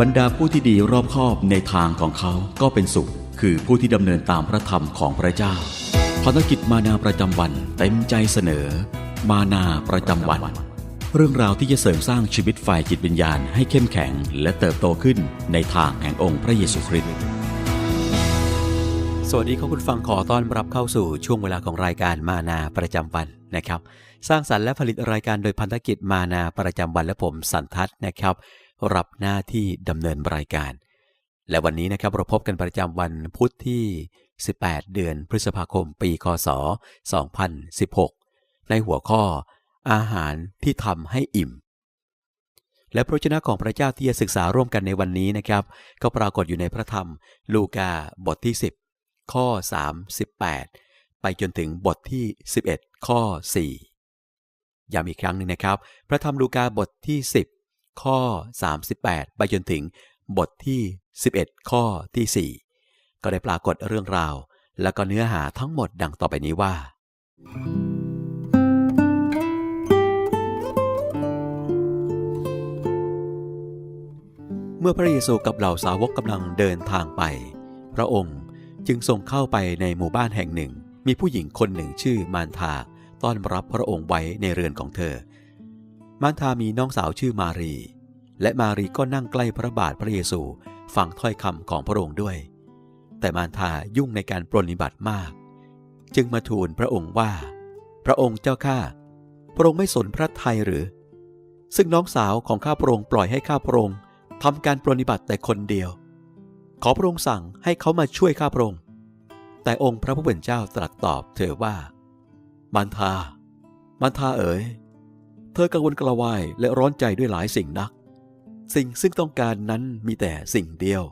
บรรดาผู้ที่ดีรอบคอบในทางของเขาก็เป็นสุข คือผู้ที่ดำเนินตามพระธรรมของพระเจ้าภารกิจมานาประจำวันเต็มใจเสนอ มานาประจำวัน เรื่องราวที่จะเสริมสร้างชีวิตฝ่ายจิตวิญญาณให้เข้มแข็งและเติบโตขึ้นในทางแห่งองค์พระเยซูคริสต์สวัสดีครับคุณฟังขอต้อนรับเข้าสู่ช่วงเวลาของรายการมานาประจำวันนะครับ สร้างสรรค์และผลิตรายการโดยพันธกิจมานาประจำวันและผมสันทัศน์นะครับ รับหน้าที่ดำเนินรายการ และวันนี้นะครับเราพบกันประจำวันพุธที่ 18 เดือนพฤษภาคม ปีคศ 2016 ในหัวข้อ อาหารที่ทำให้อิ่ม และพระเจ้าของพระเจ้าที่จะศึกษาร่วมกันในวันนี้นะครับ ก็ปรากฏอยู่ในพระธรรมลูกาบทที่ 10 ข้อ 38 ไปจนถึงบทที่ 11 ข้อ 4ย้ำอีกครั้งหนึ่งนะครับ พระธรรมลูกาบทที่ 10 ข้อ 38 ไปจนถึงบทที่ 11 ข้อที่ 4 ก็ได้ปรากฏเรื่องราว และก็เนื้อหาทั้งหมดดังต่อไปนี้ว่า เมื่อพระเยซูกับเหล่าสาวกกำลังเดินทางไป พระองค์จึงทรงเข้าไปในหมู่บ้านแห่งหนึ่ง มีผู้หญิงคนหนึ่งชื่อมารธาต้อนรับพระองค์ไว้ในเรือนของเธอ มารธามีน้องสาวชื่อมารี และมารีก็นั่งใกล้พระบาทพระเยซูฟังถ้อยคำของพระองค์ด้วย แต่มารธายุ่งในการปรนนิบัติมาก จึงมาทูลพระองค์ว่า พระองค์เจ้าข้าพระองค์ไม่สนพระทัยหรือ ซึ่งน้องสาวของข้าพระองค์ปล่อยให้ข้าพระองค์ทำการปรนนิบัติแต่คนเดียว ขอพระองค์สั่งให้เขามาช่วยข้าพระองค์แต่องค์พระผู้เป็นเจ้าตรัสตอบเธอว่า มันทา มันทาเอ๋ย เธอกังวลกระวายและร้อนใจด้วยหลายสิ่งนัก สิ่งซึ่งต้องการนั้นมีแต่สิ่งเดียว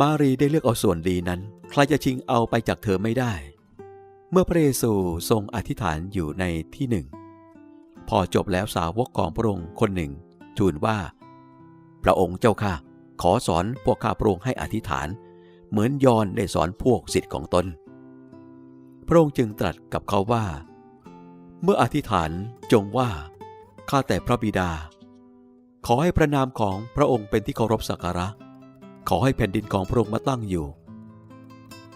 มารีได้เลือกเอาส่วนดีนั้น ใครจะชิงเอาไปจากเธอไม่ได้ เมื่อพระเยซูทรงอธิษฐานอยู่ในที่หนึ่ง พอจบแล้วสาวกของพระองค์คนหนึ่ง ทูลว่า พระองค์เจ้าข้าขอสอนพวกข้าพระองค์ให้อธิษฐาน เหมือนยอนได้สอนพวกสิทธิ์ของตน พระองค์จึงตรัสกับเขาว่า เมื่ออธิษฐานจงว่า ข้าแต่พระบิดา ขอให้พระนามของพระองค์เป็นที่เคารพสักการะ ขอให้แผ่นดินของพระองค์มาตั้งอยู่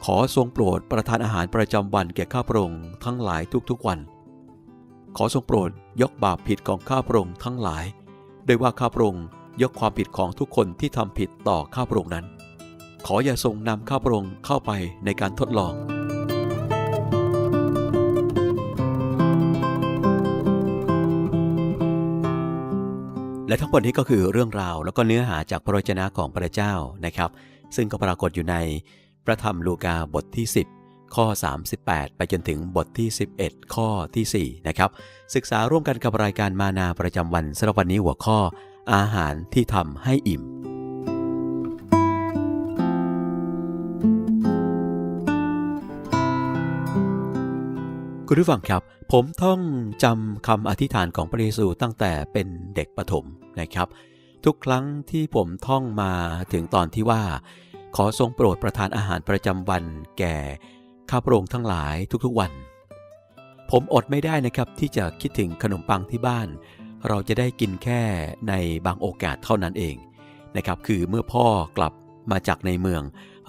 ขอทรงโปรดประทานอาหารประจำวันแก่ข้าพระองค์ทั้งหลายทุกๆวัน ขอทรงโปรดยกบาปผิดของข้าพระองค์ทั้งหลาย โดยว่าข้าพระองค์ยกความผิดของทุกคนที่ทำผิดต่อข้าพระองค์นั้น ขออย่าทรงนำข้าพระองค์เข้าไปในการทดลอง และทั้งหมดนี้ก็คือเรื่องราวแล้วก็เนื้อหาจากพระวจนะของพระเจ้านะครับ ซึ่งก็ปรากฏอยู่ในพระธรรมลูกาบทที่ 10 ข้อ 38 ไปจนถึงบทที่ 11 ข้อที่ 4 นะครับ ศึกษาร่วมกันกับรายการมานาประจำวันสำหรับวันนี้หัวข้อ อาหารที่ทำให้อิ่ม คุณผู้ฟังครับ ผมท่องจำคำอธิษฐานของพระเยซูตั้งแต่เป็นเด็กประถมนะครับ ทุกครั้งที่ผมท่องมาถึงตอนที่ว่า ขอทรงโปรดประทานอาหารประจำวันแก่ข้าพระองค์ทั้งหลายทุกๆวัน ผมอดไม่ได้นะครับที่จะคิดถึงขนมปังที่บ้าน เราจะได้กินแค่ในบางโอกาสเท่านั้นเองนะครับคือเมื่อพ่อกลับมาจากในเมือง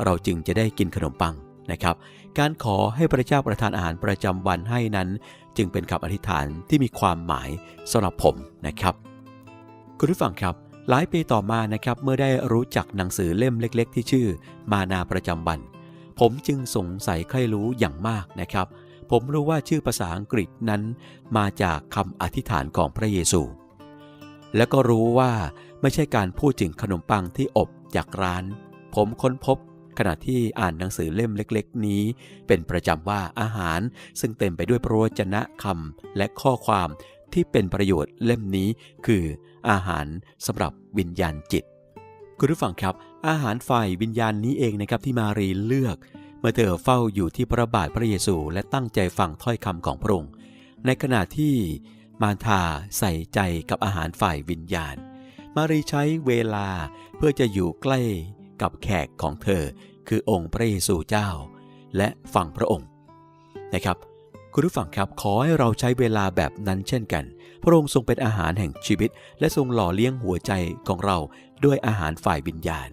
เราจึงจะได้กินขนมปัง นะครับ การขอให้พระเจ้าประทานอาหารประจำวันให้นั้น จึงเป็นคำอธิษฐานที่มีความหมายสำหรับผมนะครับ คุณผู้ฟังครับ หลายปีต่อมานะครับเมื่อได้รู้จักหนังสือเล่มเล็ก ๆ ที่ชื่อ มานาประจำวัน ผมจึงสงสัยใครรู้อย่างมากนะครับ ผมรู้ว่าชื่อภาษาอังกฤษนั้น มาจากคำอธิษฐานของพระเยซู และก็รู้ว่าไม่ใช่การพูดถึงขนมปังที่อบจากร้านผมค้นพบ ขณะที่อ่านหนังสือเล่มเล็กๆ นี้ เป็นประจำว่าอาหาร ซึ่งเต็มไปด้วยพระวจนะคำและข้อความที่เป็นประโยชน์เล่มนี้คืออาหารสำหรับวิญญาณจิต คุณผู้ฟังครับ อาหารฝ่ายวิญญาณนี้เองนะครับที่มารีเลือก เมื่อเธอเฝ้าอยู่ที่พระบาทพระเยซูและตั้งใจฟังถ้อยคำของพระองค์ในขณะที่มารธาใส่ใจกับอาหารฝ่ายวิญญาณ มารีใช้เวลาเพื่อจะอยู่ใกล้ กับแขกของเธอ คือองค์พระเยซูเจ้า และฟังพระองค์นะครับคุณผู้ฟังครับขอให้เราใช้เวลาแบบนั้นเช่นกัน พระองค์ทรงเป็นอาหารแห่งชีวิต และทรงหล่อเลี้ยงหัวใจของเราด้วยอาหารฝ่ายวิญญาณ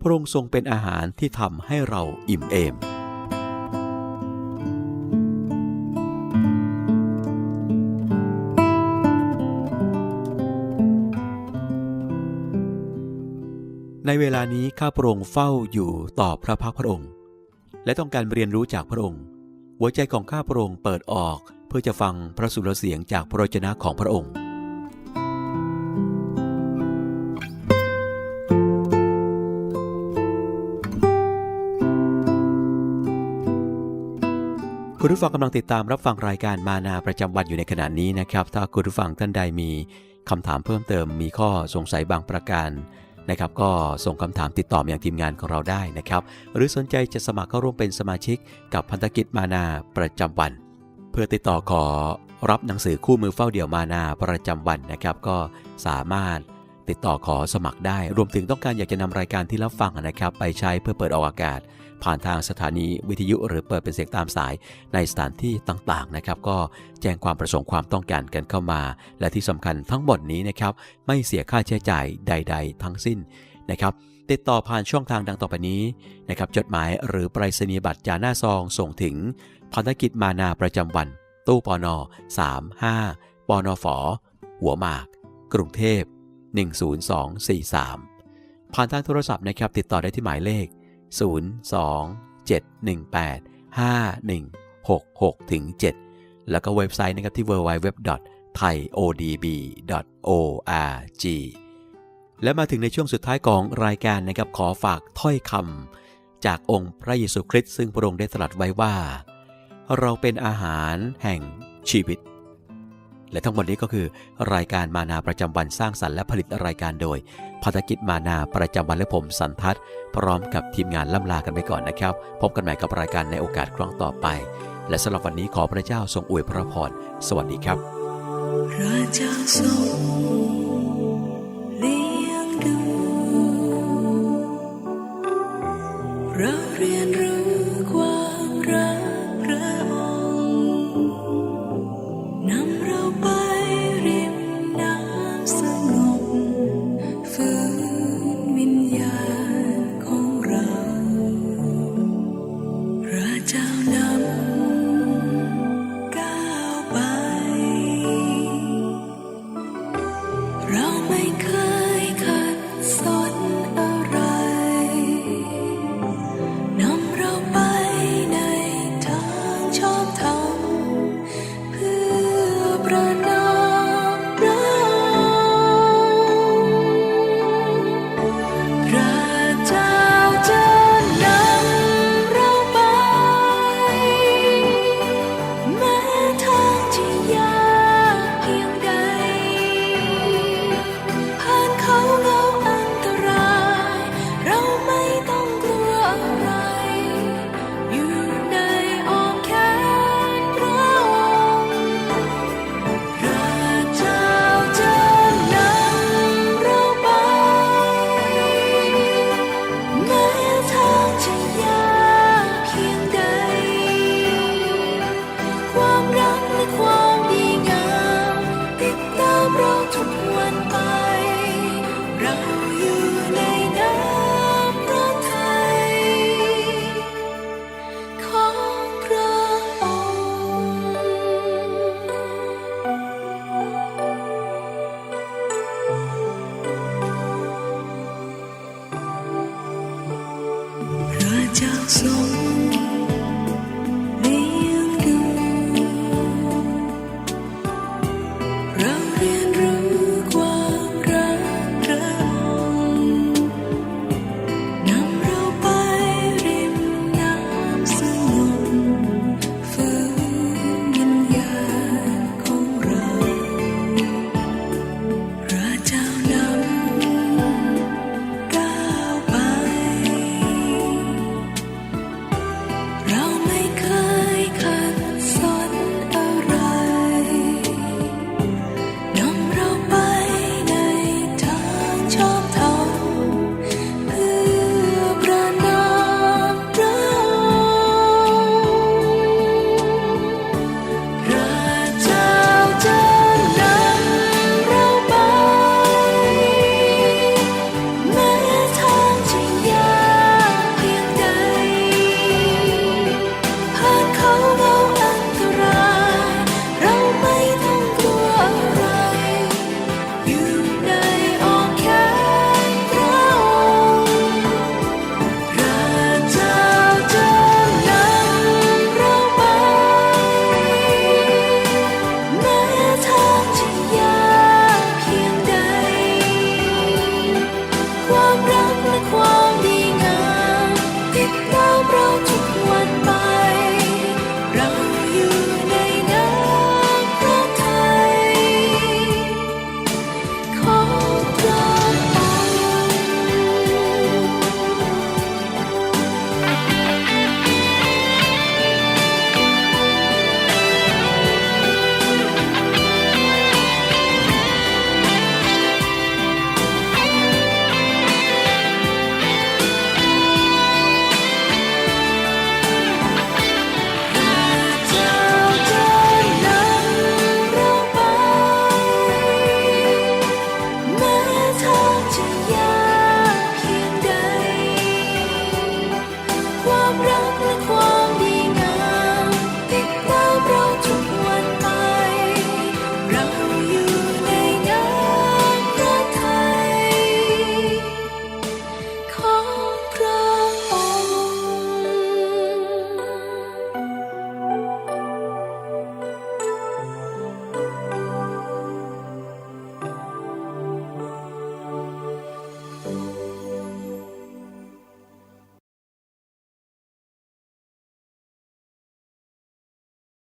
พระองค์ทรงเป็นอาหารที่ทำให้เราอิ่มเอม ในเวลานี้ข้าพระองค์เฝ้าอยู่ต่อพระพักพระองค์ และต้องการเรียนรู้จากพระองค์ หัวใจของข้าพระองค์เปิดออกเพื่อจะฟังพระสุรเสียงจากพระวจนะของพระองค์คุณผู้ฟังกำลังติดตามรับฟังรายการมานาประจำวันอยู่ในขณะนี้นะครับ ถ้าคุณผู้ฟังท่านใดมีคำถามเพิ่มเติมมีข้อสงสัยบางประการ นะครับก็ส่งคำถามติดต่อมายังทีมงานของเราได้นะครับ หรือสนใจจะสมัครเข้าร่วมเป็นสมาชิกกับพันธกิจมานาประจำวัน เพื่อติดต่อขอรับหนังสือคู่มือเฝ้าเดี่ยวมานาประจำวันนะครับ ก็สามารถติดต่อขอสมัครได้ รวมถึงต้องการอยากจะนำรายการที่รับฟังนะครับ ไปใช้เพื่อเปิดออกอากาศ ผ่านทางสถานีวิทยุหรือเปิดเป็นเสียงตามสายในสถานที่ต่างๆนะครับ ก็แจ้งความประสงค์ความต้องการกันเข้ามา และที่สำคัญทั้งหมดนี้นะครับไม่เสียค่าใช้จ่ายใด ๆ ทั้งสิ้นนะครับติดต่อผ่านช่องทางดังต่อไปนี้นะครับจดหมายหรือไปรษณียบัตรจาหน้าซองส่งถึงพันธกิจมานาประจำวัน ตู้ปอนอ35ปอนอฝอหัวหมาก กรุงเทพ 10243 ผ่านทางโทรศัพท์นะครับติดต่อได้ที่หมายเลข 027185166ถึง7แล้วก็เว็บไซต์นะครับที่ www.thaiodb.org และมาถึงในช่วงสุดท้ายของรายการนะครับขอฝากถ้อยคำจากองค์พระเยซูคริสต์ซึ่งพระองค์ได้ตรัสไว้ว่า เราเป็นอาหารแห่งชีวิต และทั้งหมดนี้ก็คือรายการมานาประจำวันสร้างสรรค์และผลิตรายการโดยพัฒกิจมานาประจำวันและผมสันทัศน์พร้อมกับทีมงานล่ำลากันไปก่อนนะครับ พบกันใหม่กับรายการในโอกาสครั้งต่อไป และสำหรับวันนี้ขอพระเจ้าทรงอวยพระพรสวัสดีครับพระเจ้าทรงเลี้ยงดูเราเรียนรู้